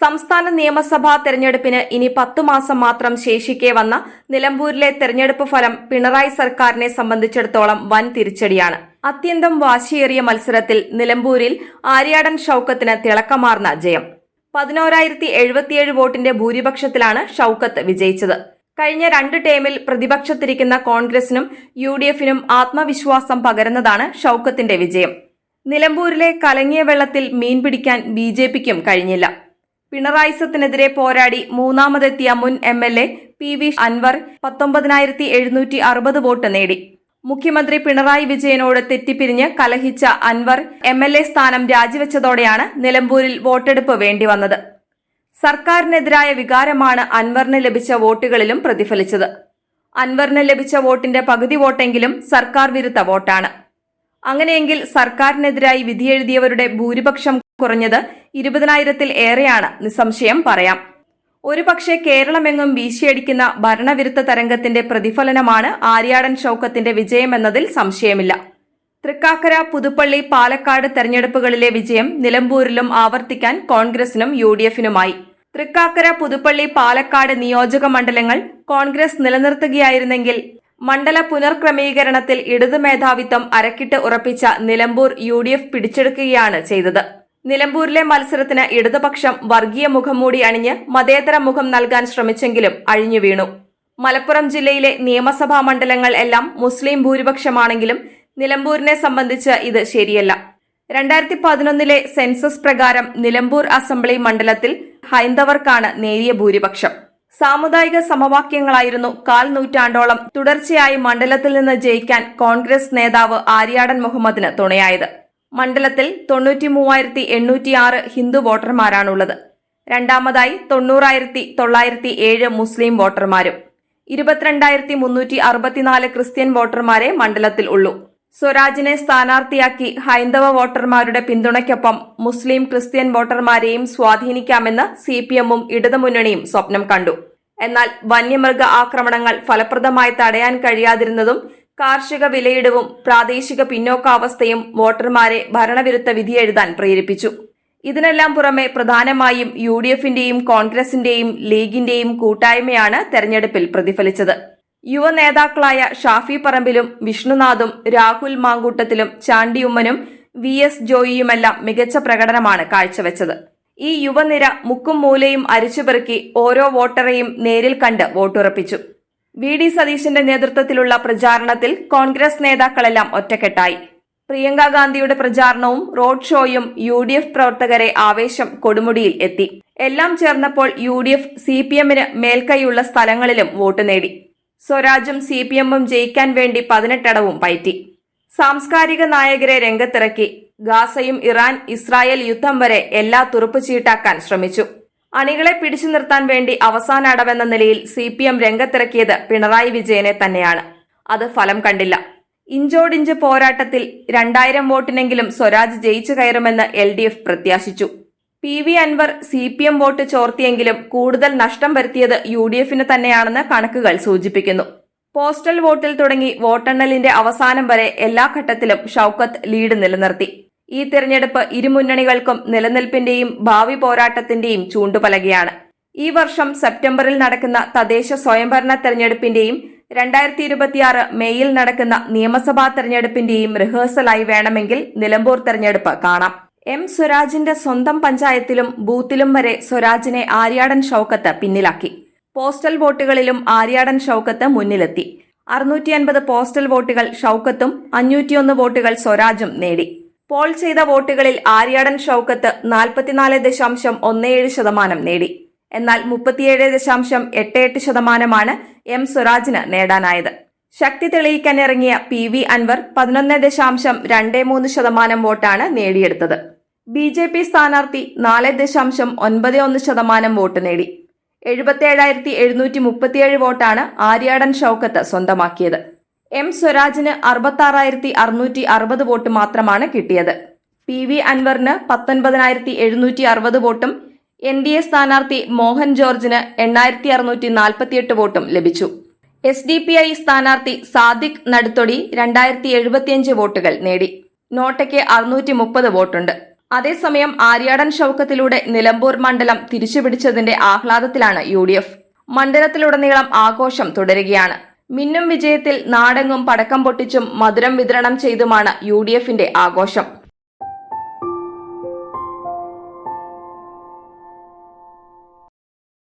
സംസ്ഥാന നിയമസഭാ തെരഞ്ഞെടുപ്പിന് ഇനി പത്തു മാസം മാത്രം ശേഷിക്കേ വന്ന നിലമ്പൂരിലെ തെരഞ്ഞെടുപ്പ് ഫലം പിണറായി സർക്കാരിനെ സംബന്ധിച്ചിടത്തോളം വൻ തിരിച്ചടിയാണ്. അത്യന്തം വാശിയേറിയ മത്സരത്തിൽ നിലമ്പൂരിൽ ആര്യാടൻ ഷൌക്കത്തിന് തിളക്കമാർന്ന ജയം. പതിനോരായിരത്തി എഴുപത്തിയേഴ് വോട്ടിന്റെ ഭൂരിപക്ഷത്തിലാണ് ഷൌക്കത്ത് വിജയിച്ചത്. കഴിഞ്ഞ രണ്ട് ടേമിൽ പ്രതിപക്ഷത്തിരിക്കുന്ന കോൺഗ്രസിനും യു ഡി എഫിനും ആത്മവിശ്വാസം പകരുന്നതാണ് ഷൌക്കത്തിന്റെ വിജയം. നിലമ്പൂരിലെ കലങ്ങിയ വെള്ളത്തിൽ മീൻ പിടിക്കാൻ ബി ജെ പിണറായിസത്തിനെതിരെ പോരാടി മൂന്നാമതെത്തിയ മുൻ M L A P V Anvar പത്തൊമ്പതിനായിരത്തി എഴുന്നൂറ്റി അറുപത് വോട്ട് നേടി. മുഖ്യമന്ത്രി പിണറായി വിജയനോട് തെറ്റിപ്പിരിഞ്ഞ് കലഹിച്ച അൻവർ എം എൽ എ സ്ഥാനം രാജിവെച്ചതോടെയാണ് നിലമ്പൂരിൽ വോട്ടെടുപ്പ് വേണ്ടിവന്നത്. സർക്കാരിനെതിരായ വികാരമാണ് അൻവറിന് ലഭിച്ച വോട്ടുകളിലും പ്രതിഫലിച്ചത്. അൻവറിന് ലഭിച്ച വോട്ടിന്റെ പകുതി വോട്ടെങ്കിലും സർക്കാർ വിരുദ്ധ വോട്ടാണ്. അങ്ങനെയെങ്കിൽ സർക്കാരിനെതിരായി വിധിയെഴുതിയവരുടെ ഭൂരിപക്ഷം കുറഞ്ഞത് ഇരുപതിനായിരത്തിൽ ഏറെയാണ് നിസ്സംശയം പറയാം. ഒരുപക്ഷെ കേരളമെങ്ങും വീശിയടിക്കുന്ന ഭരണവിരുദ്ധ തരംഗത്തിന്റെ പ്രതിഫലനമാണ് ആര്യാടൻ ഷൌക്കത്തിന്റെ വിജയമെന്നതിൽ സംശയമില്ല. തൃക്കാക്കര പുതുപ്പള്ളി പാലക്കാട് തെരഞ്ഞെടുപ്പുകളിലെ വിജയം നിലമ്പൂരിലും ആവർത്തിക്കാൻ കോൺഗ്രസിനും യു ഡി എഫിനുമായി തൃക്കാക്കര പുതുപ്പള്ളി പാലക്കാട് നിയോജക മണ്ഡലങ്ങൾ കോൺഗ്രസ് നിലനിർത്തുകയായിരുന്നെങ്കിൽ മണ്ഡല പുനർക്രമീകരണത്തിൽ ഇടതു മേധാവിത്വം അരക്കിട്ട് ഉറപ്പിച്ച നിലമ്പൂർ യു പിടിച്ചെടുക്കുകയാണ് ചെയ്തത്. നിലമ്പൂരിലെ മത്സരത്തിന് ഇടതുപക്ഷം വർഗീയ മുഖം മൂടി അണിഞ്ഞ് മതേതര മുഖം നൽകാൻ ശ്രമിച്ചെങ്കിലും അഴിഞ്ഞു വീണു. മലപ്പുറം ജില്ലയിലെ നിയമസഭാ മണ്ഡലങ്ങൾ എല്ലാം മുസ്ലിം ഭൂരിപക്ഷമാണെങ്കിലും നിലമ്പൂരിനെ സംബന്ധിച്ച് ഇത് ശരിയല്ല. രണ്ടായിരത്തി പതിനൊന്നിലെ സെൻസസ് പ്രകാരം നിലമ്പൂർ അസംബ്ലി മണ്ഡലത്തിൽ ഹൈന്ദവർക്കാണ് നേരിയ ഭൂരിപക്ഷം. സാമുദായിക സമവാക്യങ്ങളായിരുന്നു കാൽ നൂറ്റാണ്ടോളം തുടർച്ചയായി മണ്ഡലത്തിൽ നിന്ന് ജയിക്കാൻ കോൺഗ്രസ് നേതാവ് ആര്യാടൻ മുഹമ്മദിന് തുണയായത്. മണ്ഡലത്തിൽ തൊണ്ണൂറ്റി മൂവായിരത്തി എണ്ണൂറ്റിയാറ് ഹിന്ദു വോട്ടർമാരാണുള്ളത്. രണ്ടാമതായി തൊണ്ണൂറായിരത്തി തൊള്ളായിരത്തി ഏഴ് മുസ്ലിം വോട്ടർമാരും. ഇരുപത്തിരണ്ടായിരത്തി മുന്നൂറ്റി അറുപത്തിനാല് ക്രിസ്ത്യൻ വോട്ടർമാരെ മണ്ഡലത്തിൽ ഉള്ളൂ. സ്വരാജിനെ സ്ഥാനാർത്ഥിയാക്കി ഹൈന്ദവ വോട്ടർമാരുടെ പിന്തുണയ്ക്കൊപ്പം മുസ്ലിം ക്രിസ്ത്യൻ വോട്ടർമാരെയും സ്വാധീനിക്കാമെന്ന് സി പി എമ്മും ഇടതുമുന്നണിയും സ്വപ്നം കണ്ടു. എന്നാൽ വന്യമൃഗ ആക്രമണങ്ങൾ ഫലപ്രദമായി തടയാൻ കഴിയാതിരുന്നതും കാർഷിക വിലയിടവും പ്രാദേശിക പിന്നോക്കാവസ്ഥയും വോട്ടർമാരെ ഭരണവിരുദ്ധ വിധിയെഴുതാൻ പ്രേരിപ്പിച്ചു. ഇതിനെല്ലാം പുറമെ പ്രധാനമായും യു ഡി എഫിന്റെയും കോൺഗ്രസിന്റെയും ലീഗിന്റെയും കൂട്ടായ്മയാണ് തെരഞ്ഞെടുപ്പിൽ പ്രതിഫലിച്ചത്. യുവ നേതാക്കളായ ഷാഫി പറമ്പിലും വിഷ്ണുനാഥും രാഹുൽ മാങ്കൂട്ടത്തിലും ചാണ്ടിയുമ്മനും വി എസ് ജോയിയുമെല്ലാം മികച്ച പ്രകടനമാണ് കാഴ്ചവെച്ചത്. ഈ യുവനിര മുക്കും മൂലയും അരിച്ചുപെറുക്കി ഓരോ വോട്ടറെയും നേരിൽ കണ്ട് വോട്ടുറപ്പിച്ചു. വി ഡി സതീശന്റെ നേതൃത്വത്തിലുള്ള പ്രചാരണത്തിൽ കോൺഗ്രസ് നേതാക്കളെല്ലാം ഒറ്റക്കെട്ടായി. പ്രിയങ്ക ഗാന്ധിയുടെ പ്രചാരണവും റോഡ് ഷോയും യു ഡി എഫ് പ്രവർത്തകരെ ആവേശം കൊടുമുടിയിൽ എത്തി. എല്ലാം ചേർന്നപ്പോൾ U D F C P എമ്മിന് മേൽക്കൈയുള്ള സ്ഥലങ്ങളിലും വോട്ട് നേടി. സ്വരാജും സി പി എമ്മും ജയിക്കാൻ വേണ്ടി പതിനെട്ടടവും പയറ്റി. സാംസ്കാരിക നായകരെ രംഗത്തിറക്കി. ഗാസയും ഇറാൻ ഇസ്രായേൽ യുദ്ധം വരെ എല്ലാ തുറുപ്പ് ചീട്ടാക്കാൻ ശ്രമിച്ചു. അണികളെ പിടിച്ചു നിർത്താൻ വേണ്ടി അവസാന അടവെന്ന നിലയിൽ സി പി എം രംഗത്തിറക്കിയത് പിണറായി വിജയനെ തന്നെയാണ്. അത് ഫലം കണ്ടില്ല. ഇഞ്ചോടിഞ്ച് പോരാട്ടത്തിൽ രണ്ടായിരം വോട്ടിനെങ്കിലും സ്വരാജ് ജയിച്ചു കയറുമെന്ന് L D F പ്രത്യാശിച്ചു. P V Anvar C P M vote ചോർത്തിയെങ്കിലും കൂടുതൽ നഷ്ടം വരുത്തിയത് യു ഡി എഫിന് തന്നെയാണെന്ന് കണക്കുകൾ സൂചിപ്പിക്കുന്നു. പോസ്റ്റൽ വോട്ടിൽ തുടങ്ങി വോട്ടെണ്ണലിന്റെ അവസാനം വരെ എല്ലാ ഘട്ടത്തിലും ഷൌക്കത്ത് ലീഡ് നിലനിർത്തി. ഈ തിരഞ്ഞെടുപ്പ് ഇരുമുന്നണികൾക്കും നിലനിൽപ്പിന്റെയും ഭാവി പോരാട്ടത്തിന്റെയും ചൂണ്ടുപലകയാണ്. ഈ വർഷം സെപ്റ്റംബറിൽ നടക്കുന്ന തദ്ദേശ സ്വയംഭരണ തെരഞ്ഞെടുപ്പിന്റെയും രണ്ടായിരത്തി ഇരുപത്തിയാറ് മെയ്യിൽ നടക്കുന്ന നിയമസഭാ തെരഞ്ഞെടുപ്പിന്റെയും റിഹേഴ്സലായി വേണമെങ്കിൽ നിലമ്പൂർ തെരഞ്ഞെടുപ്പ് കാണാം. എം സ്വരാജിന്റെ സ്വന്തം പഞ്ചായത്തിലും ബൂത്തിലും വരെ സ്വരാജിനെ ആര്യാടൻ ഷൌക്കത്ത് പിന്നിലാക്കി. പോസ്റ്റൽ വോട്ടുകളിലും ആര്യാടൻ ഷൌക്കത്ത് മുന്നിലെത്തി. അറുന്നൂറ്റി അൻപത് പോസ്റ്റൽ വോട്ടുകൾ ഷൌക്കത്തും അഞ്ഞൂറ്റിയൊന്ന് വോട്ടുകൾ സ്വരാജും നേടി. പോൾ ചെയ്ത വോട്ടുകളിൽ ആര്യാടൻ ഷൌക്കത്ത് നാൽപ്പത്തിനാല് ദശാംശം ഒന്നേഴ് ശതമാനം നേടി. എന്നാൽ മുപ്പത്തിയേഴ് ദശാംശം എട്ട് എട്ട് ശതമാനമാണ് എം സ്വരാജിന് നേടാനായത്. ശക്തി തെളിയിക്കാനിറങ്ങിയ പി വി അൻവർ പതിനൊന്ന് ദശാംശം രണ്ട് മൂന്ന് ശതമാനം വോട്ടാണ് നേടിയെടുത്തത്. ബി ജെ പി സ്ഥാനാർത്ഥി നാല് ദശാംശം ഒൻപത് ഒന്ന് ശതമാനം വോട്ട് നേടി. എഴുപത്തി ഏഴായിരത്തി എഴുന്നൂറ്റി മുപ്പത്തിയേഴ് വോട്ടാണ് ആര്യാടൻ ഷൌക്കത്ത് സ്വന്തമാക്കിയത്. എം സ്വരാജിന് അറുപത്താറായിരത്തി അറുന്നൂറ്റി അറുപത് വോട്ട് മാത്രമാണ് കിട്ടിയത്. പി വി അൻവറിന് പത്തൊൻപതിനായിരത്തി എഴുന്നൂറ്റി അറുപത് വോട്ടും എൻ ഡി എ സ്ഥാനാർത്ഥി മോഹൻ ജോർജിന് എണ്ണായിരത്തി അറുന്നൂറ്റി നാൽപ്പത്തിയെട്ട് വോട്ടും ലഭിച്ചു. എസ് ഡി പി ഐ സ്ഥാനാർത്ഥി സാദിഖ് നടുത്തൊടി രണ്ടായിരത്തി എഴുപത്തിയഞ്ച് വോട്ടുകൾ നേടി. നോട്ടയ്ക്ക് അറുന്നൂറ്റി മുപ്പത് വോട്ടുണ്ട്. അതേസമയം ആര്യാടൻ ഷൌക്കത്തിലൂടെ നിലമ്പൂർ മണ്ഡലം തിരിച്ചുപിടിച്ചതിന്റെ ആഹ്ലാദത്തിലാണ് യു ഡി എഫ്. മണ്ഡലത്തിലുടനീളം ആഘോഷം തുടരുകയാണ്. മിന്നും വിജയത്തിൽ നാടെങ്ങും പടക്കം പൊട്ടിച്ചും മധുരം വിതരണം ചെയ്തുമാണ് യു ഡി എഫിന്റെ ആഘോഷം.